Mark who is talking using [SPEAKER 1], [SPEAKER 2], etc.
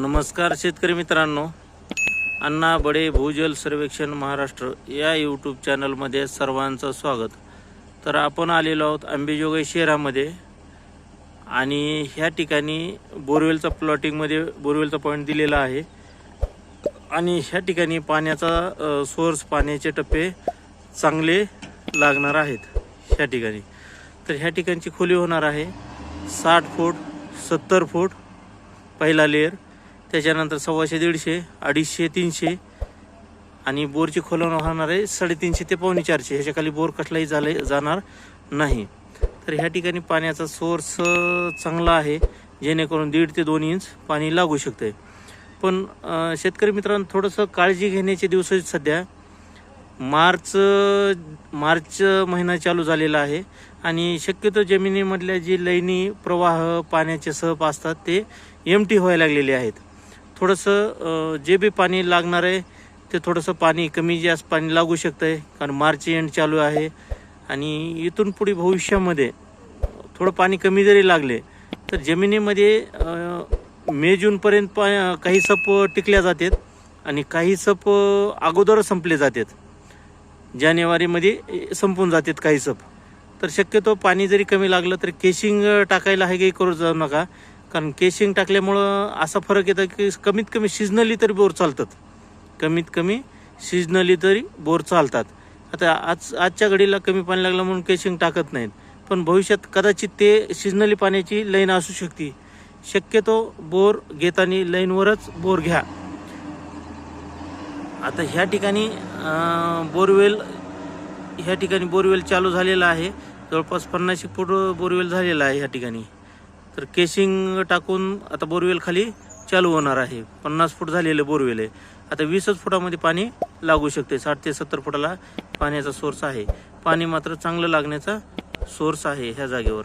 [SPEAKER 1] नमस्कार शेतकरी मित्रांनो. अण्णा बडे भूजल सर्वेक्षण महाराष्ट्र या यूट्यूब चॅनलमध्ये सर्वांचं स्वागत. तर आपण आलेलो आहोत अंबेजोगाई शहरामध्ये. आणि ह्या ठिकाणी बोरवेलचा प्लॉटिंगमध्ये बोरवेलचा पॉईंट दिलेला आहे. आणि ह्या ठिकाणी पाण्याचा सोर्स पाण्याचे टप्पे चांगले लागणार आहेत ह्या ठिकाणी. तर ह्या ठिकाणची खोली होणार आहे साठ फूट सत्तर फूट पहिला लेअर त्याच्यानंतर सव्वाशे दीडशे अडीचशे तीनशे आणि बोरची खोलवण होणार आहे. साडेतीनशे ते पावणे चारशे. ह्याच्या खाली बोर कसलाही झाले जाणार नाही. तर ह्या ठिकाणी पाण्याचा सोर्स चांगला आहे जेणेकरून दीड ते दोन इंच पाणी लागू शकते पण शेतकरी मित्रांनो थोडंसं काळजी घेण्याचे दिवस आहेत सध्या. मार्च मार्च महिना चालू झालेला आहे आणि शक्यतो जमिनीमधल्या जी लैनी प्रवाह पाण्याचे सहप असतात ते एम टी व्हायला लागलेले आहेत. थोडंसं जे बी पाणी लागणार आहे ते थोडंसं पाणी कमी जास्त पाणी लागू शकतं आहे कारण मार्च एंड चालू आहे. आणि इथून पुढे भविष्यामध्ये थोडं पाणी कमी जरी लागले तर जमिनीमध्ये मे जूनपर्यंत पा काही सप टिकल्या जातात आणि काही सप अगोदर संपले जातात. जानेवारीमध्ये संपून जातात काही सप. तर शक्यतो पाणी जरी कमी लागलं तर केशिंग टाकायला हे काही करू जाऊ नका. कारण केशिंग टाकल्यामुळं असा फरक येतो की कमीत कमी सिजनली तरी बोर चालतात. कमीत कमी सिजनली तरी बोर चालतात. आता आज आजच्या घडीला कमी पाणी लागलं म्हणून केशिंग टाकत नाहीत. पण भविष्यात कदाचित ते सिजनली पाण्याची लाईन असू शकते. शक्यतो बोर घेताना लाईनवरच बोर घ्या. आता ह्या ठिकाणी बोरवेल ह्या ठिकाणी बोरवेल चालू झालेला आहे. जवळपास पन्नास फूट बोरवेल झालेला आहे ह्या ठिकाणी. तर केसिंग टाकून आता बोरवेल खाली चालू होणार आहे. पन्नास फूट झालेलं बोरवेल आहे. आता वीसच फुटामध्ये पाणी लागू शकते. साठ ते सत्तर फुटाला पाण्याचा सोर्स आहे. पाणी मात्र चांगलं लागण्याचा सोर्स आहे ह्या जागेवर.